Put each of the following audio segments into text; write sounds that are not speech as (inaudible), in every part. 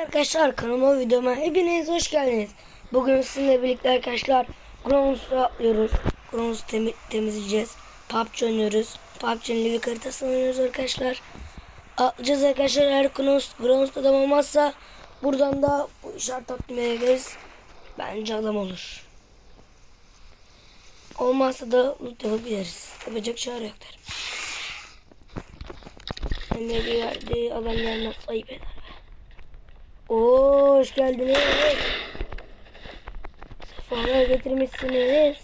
Arkadaşlar kanalıma videoma hepiniz hoş geldiniz. Bugün sizinle birlikte arkadaşlar Grounds'u atlıyoruz. Grounds'u temi temizleyeceğiz. PUBG oynuyoruz. PUBG'nin Livik haritasını oynuyoruz arkadaşlar. Atlayacağız arkadaşlar eğer Grounds, Grounds'da adam olmazsa buradan da bu işaret atmaya geliriz. Bence adam olur. Olmazsa da loot yapıp gideriz. Yapacak şey yok derim. Ben de bir yerde adam gelmez ayıp eder. Oo, hoş geldiniz. Sefalar getirmişsiniz.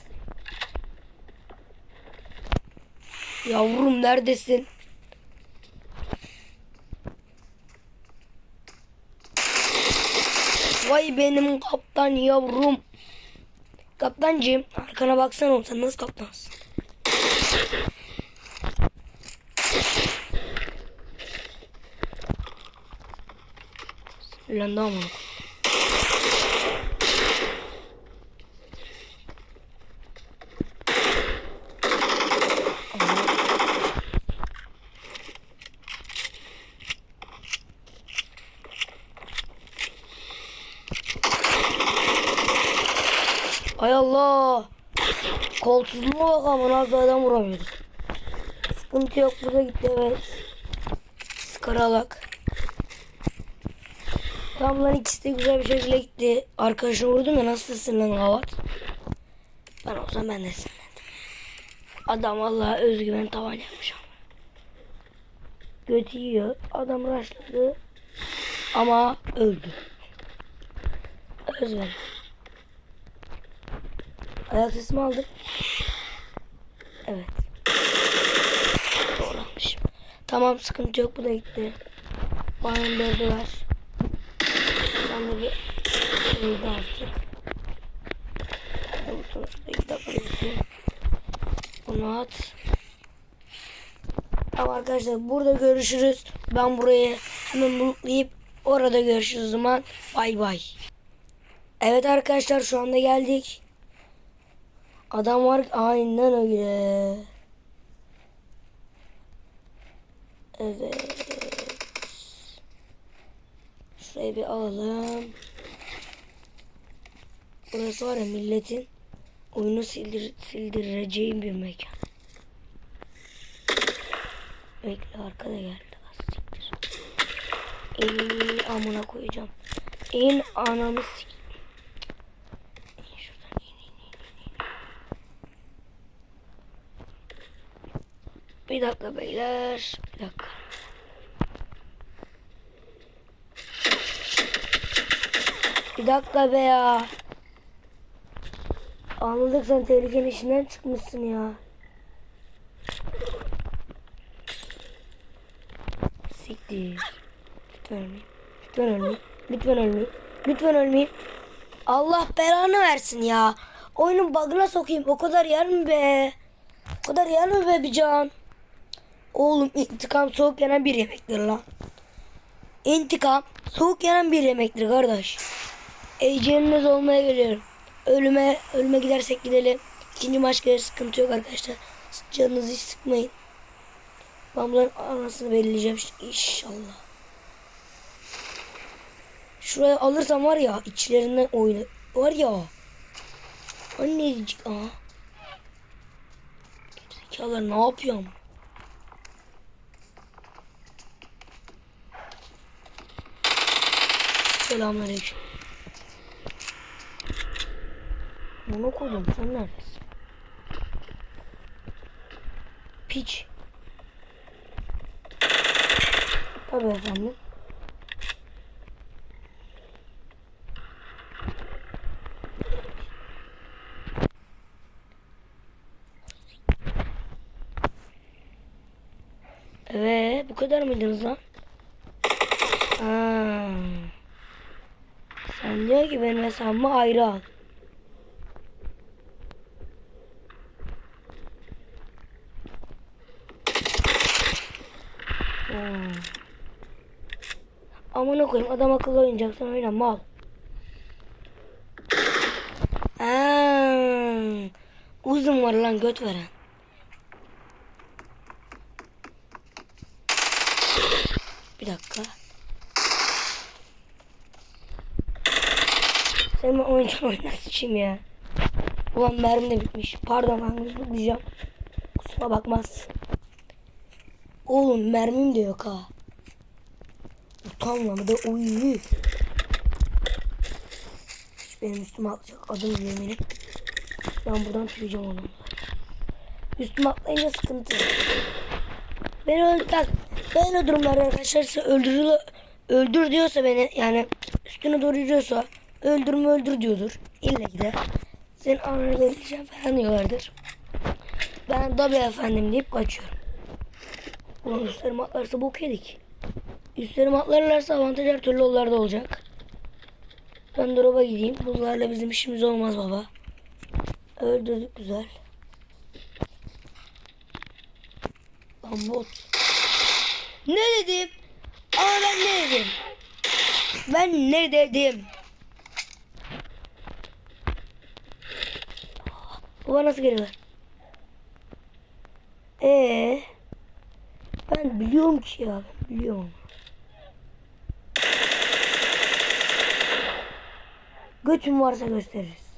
Yavrum neredesin? Vay benim kaptan yavrum. Kaptancığım arkana baksana sen nasıl kaptansın? Sinirlendi ama. Ay Allah. Kolsuzluğa bak ama nasıl adam vuramıyorduk. Sıkıntı yok burada gitti evet. Skaralak. Tam lan ikisi de güzel bir şekilde gitti. Arkadaşını vurdum ya nasıl sinirlen havat. Ben olsam ben de sinirlendim. Adam vallahi özgüven tavan yapmış ama. Götü yiyor. Adam rushladı. Ama öldü. Özgüven. Ayak sesimi aldım. Evet. Doğru. Tamam sıkıntı yok bu da gitti. Bana. Sen bir öldü artık. İki at. Tamam arkadaşlar burada görüşürüz. Ben burayı hemen bulutlayıp orada görüşürüz o zaman. Bay bay. Evet arkadaşlar şu anda geldik. Adam var aynen öyle. Evet. Şurayı bir alalım. Burası var ya milletin oyunu sildir, sildireceğim bir mekan. Bekle arkada geldi. Siktir. İn amına koyacağım. İn. in. Bir dakika beyler. Bir dakika. Bir dakika be ya. Anladık sen tehlikenin içinden çıkmışsın ya. Siktir. Lütfen ölmeyeyim. Lütfen ölmeyeyim. Lütfen ölmeyeyim. Lütfen ölmeyeyim. Allah belanı versin ya. Oyunun bug'ına sokayım. O kadar yer mi be? O kadar yer mi be bir can? Oğlum intikam soğuk yenen bir yemektir lan. İntikam soğuk yenen bir yemektir kardeş. Eceğiniz olmaya geliyorum. Ölüme ölüme gidersek gidelim. İkinci maç gelir sıkıntı yok arkadaşlar. Canınızı hiç sıkmayın. Ben bunların anasını belirleyeceğim inşallah. Şuraya alırsam var ya içlerinden oyna. Var ya. Annecik aha. Zekalar ne yapıyor ama? Selamünaleyküm. Bunu koydum sen neredesin? Piç. Tabii efendim. Evet, bu kadar mıydınız lan? Aa. Sen diyor ki benim hesabımı ayrı al. Hmm. Amına koyayım adam akıllı oynayacaksan oyna mal. Uzun var lan göt veren. Bir dakika. Senin ben oyuncağın oyuna sıçayım ya. Ulan mermim de bitmiş. Pardon ben diyeceğim. Kusura bakmaz. Oğlum mermim de yok ha. Bir de uyu. Benim üstüme atacak adım yeminim. Ben buradan tüyeceğim onu. Üstüme atlayınca sıkıntı. Beni öldür, bak, böyle durumlarda arkadaşlar size öldürülü, öldür diyorsa beni yani üstüne doğru yürüyorsa öldürme öldür diyordur. İlle ki de. Senin ananı vereceğim falan diyorlardır. Ben tabi efendim deyip kaçıyorum. Ulan üstlerime atlarsa bok yedik. Üstlerime atlarlarsa avantaj her türlü onlarda olacak. Ben drop'a gideyim. Bunlarla bizim işimiz olmaz baba. Öldürdük güzel. Lan. Ne dedim? Ama ben ne dedim? Ben ne dedim? Baba nasıl geliyor? Ee, ben biliyorum ki ya, biliyorum. Götüm varsa gösteririz.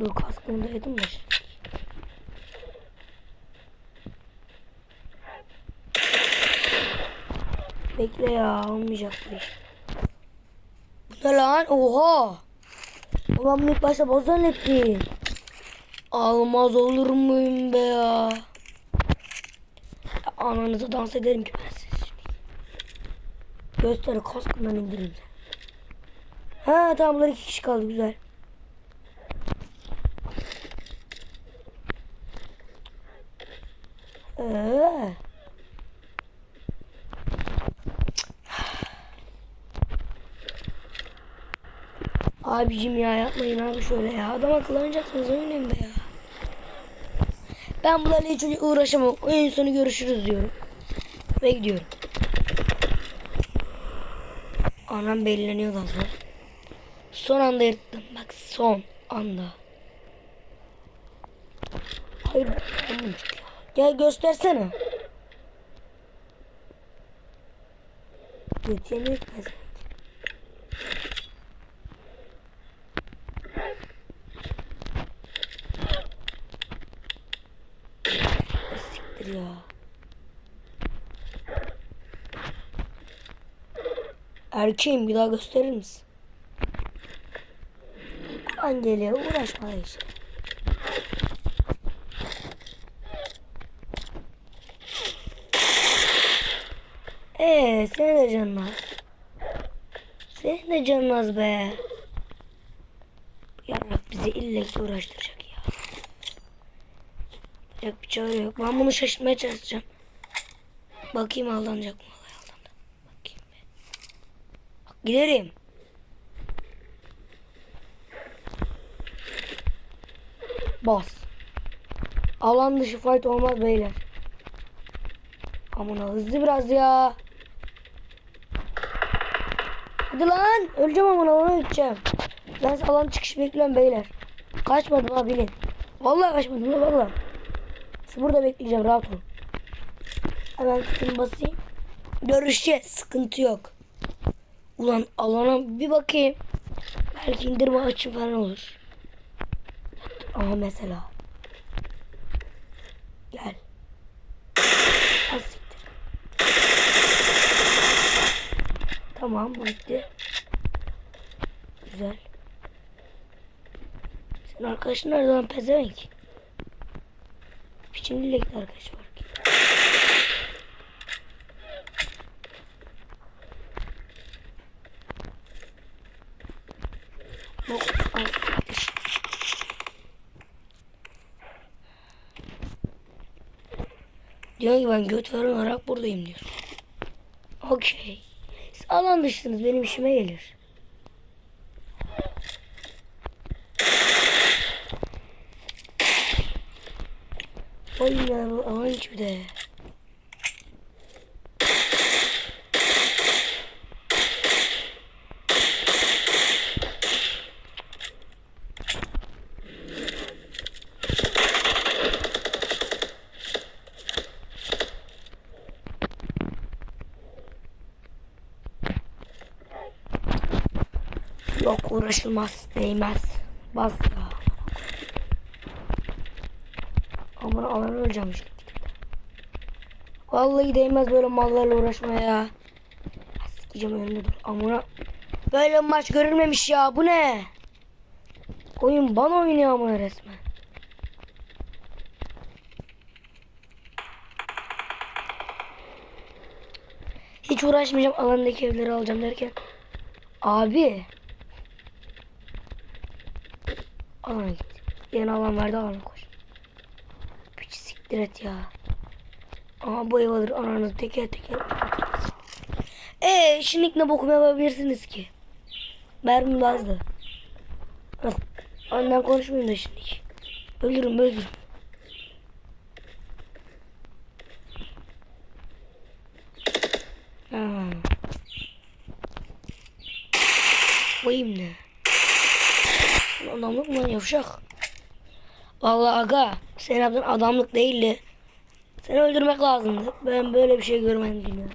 Dur kaskımı da yedim de. Bekle ya olmayacak bu iş. Bu ne lan? Oha! Ulan ilk başta boz zannettim. Almaz olur muyum be ya? ya ananıza dans ederim ki ben siz. Göster kaskından indireyim seni. Ha tamam bunlar iki kişi kaldı güzel. Ee. Abicim ya yapmayın abi şöyle ya. Adam akıllı oynayacaksınız be ya. Ben bunlarla hiç uğraşamam. Oyun sonu görüşürüz diyorum. Ve gidiyorum. Anam belleniyor daha sonra. Son anda yırttım. Bak son anda. Hayır. ya. Göstersene. Yetenek ya. Erkeğim bir daha gösterir misin? An uğraşma işte. Ee, senin de canın az. Senin de canın az be. Yarrak bizi ille ki uğraştıracak ya. Yapacak bir çare yok. Ben bunu şaşırtmaya çalışacağım. Bakayım aldanacak mı? Vallahi aldandı. Bakayım be. Bak, giderim. Bas. Alan dışı fight olmaz beyler. Aman hızlı biraz ya. Hadi lan. Öleceğim aman alana gideceğim. Ben alan çıkış bekliyorum beyler. Kaçmadım ha bilin. Vallahi kaçmadım la vallahi. Sizi burada bekleyeceğim rahat olun. Hemen kitimi basayım. Görüşeceğiz. Sıkıntı yok. Ulan alana bir bakayım. Belki indirme açım falan olur. Aha mesela. Gel. Az siktir. Tamam bu. Güzel. Senin arkadaşın nerede lan pezevenk? Biçimli lekli arkadaş var. Yok, siktir. Diyor ki ben göt veren olarak buradayım diyorsun. Okey. Siz alan dışısınız benim işime gelir. Vay ya alan içi de. Uğraşılmaz. Değmez. Bas ya. Aman alan öleceğim şimdi. Vallahi değmez böyle mallarla uğraşmaya ya. Sikeceğim önünde dur. Amına. Böyle maç görülmemiş ya. Bu ne? Oyun bana oynuyor ama resmen. Hiç uğraşmayacağım alandaki evleri alacağım derken. Abi. Alana git. Yeni alan verdi alana koş. Piç siktir et ya. Aha bu ev alır ananızı teker teker. Eee şimdi ne bokum yapabilirsiniz ki? Mermim azdı. Al. Önden konuşmayayım da şimdi. Ölürüm ölürüm. Ha. Koyayım ne? Adamlık mı yavşak? Vallahi aga sen yaptığın adamlık değildi. Seni öldürmek lazımdı. Ben böyle bir şey görmedim dünyada.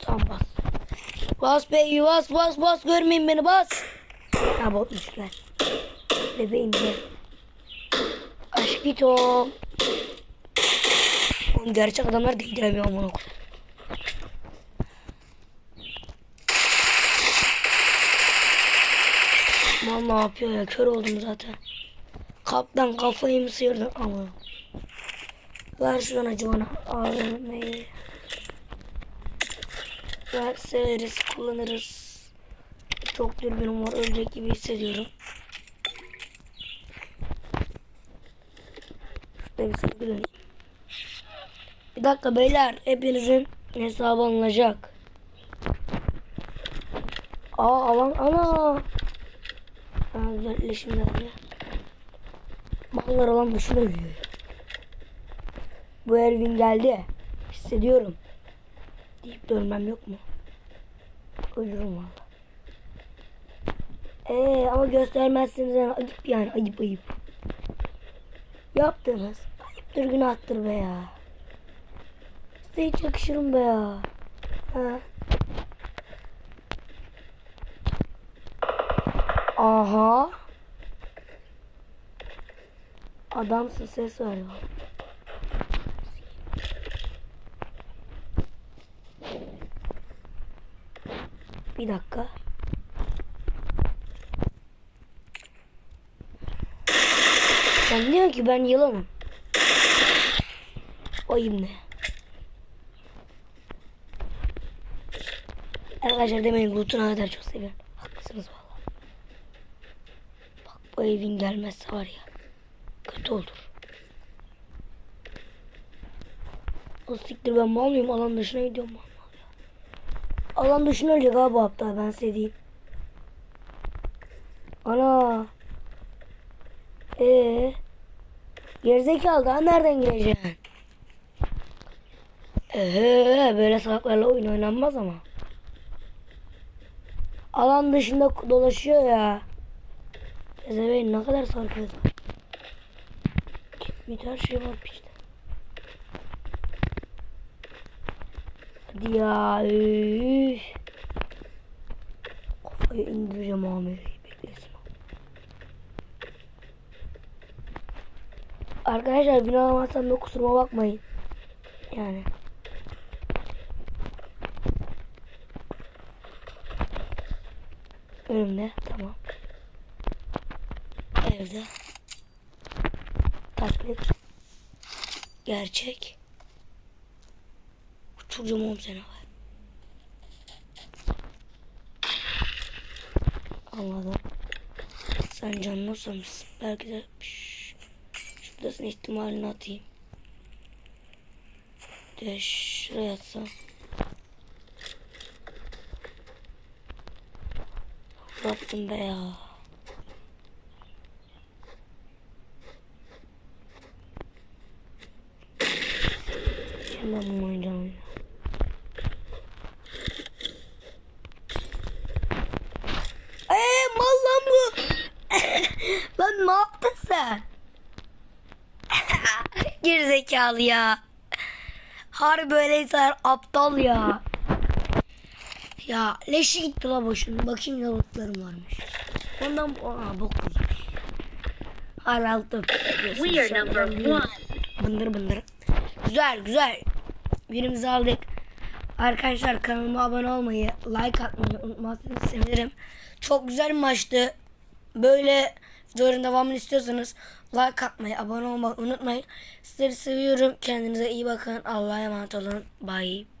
Tamam bas. Bas baby bas bas bas görmeyin beni bas. Ha botmuş gel. Bebeğim gel. Aşk git o. Oğlum gerçek adamlar değdiremiyor amına koyayım. Mal ne yapıyor ya kör oldum zaten. Kaptan kafayı mı sıyırdın ama. Ver şuradan acı bana. AVM'yi. Ver severiz kullanırız. Çok dürbünüm var ölecek gibi hissediyorum. Şurada bir sevgi döneyim. Bir dakika beyler hepinizin hesabı alınacak. Aa alan ana. Ha, güzelleşim geldi. Mallar alan dışına ölüyor. Bu Ervin geldi. Hissediyorum. Deyip de ölmem yok mu? Ölürüm valla. Ee, ama göstermezsiniz yani ayıp yani ayıp ayıp. Yaptınız. Ayıptır günahtır be ya. Size hiç yakışırım be ya. Ha. Aha. Adamsın ses var ya. Bir dakika. Sen diyor ki ben yılanım. Oyum ne? Arkadaşlar demeyin ne kadar çok seviyorum. Haklısınız valla. Bu evin gelmezse var ya. Kötü olur. O siktir ben mal mıyım? Alan dışına gidiyorum mal mal ya. Alan dışına ölecek abi bu hafta ben size diyeyim. Ana. Ee. Gerizekalı daha nereden gireceksin? Ee, böyle salaklarla oyun oynanmaz ama. Alan dışında dolaşıyor ya. Ezebeğin ne kadar sarkıyor. Bir her şey var işte. Hadi ya. Üf. Kafayı indireceğim amireyi beklesin. Arkadaşlar bin alamazsam da kusuruma bakmayın. Yani. Önümde tamam. Evde. Taklit. Gerçek. Uçuracağım oğlum seni var. Anladım. Sen canını susamışsın. Belki de şş, şuradasın ihtimalini atayım. De şuraya atsam. Yaptım be ya. Oynayacağım oyunu. Eee mal lan bu. (laughs) lan ne yaptın sen? (laughs) Gerizekalı ya. Harbi öyleyse aptal ya. Ya leşi gitti la boşuna. Bakayım yoluklarım varmış. Ondan aa bok. Hala altta We are number one. Bındır bındır. Güzel güzel. Birimizi aldık. Arkadaşlar kanalıma abone olmayı, like atmayı unutmazsanız sevinirim. Çok güzel bir maçtı. Böyle videoların devamını istiyorsanız like atmayı, abone olmayı unutmayın. Sizleri seviyorum. Kendinize iyi bakın. Allah'a emanet olun. Bye.